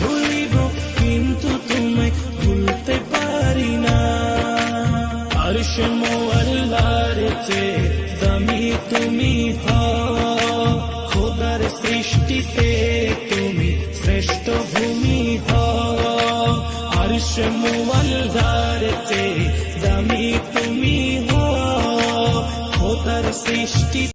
ভুলিব, কিন্তু তুমি ভুলতে পারি না। আর সমল্লার চেয়ে দামি তুমি খোদার সৃষ্টিতে তুমি শ্রেষ্ঠ ভূমি আর সমল্লার চেয়ে দামি তুমি খোদার সৃষ্টি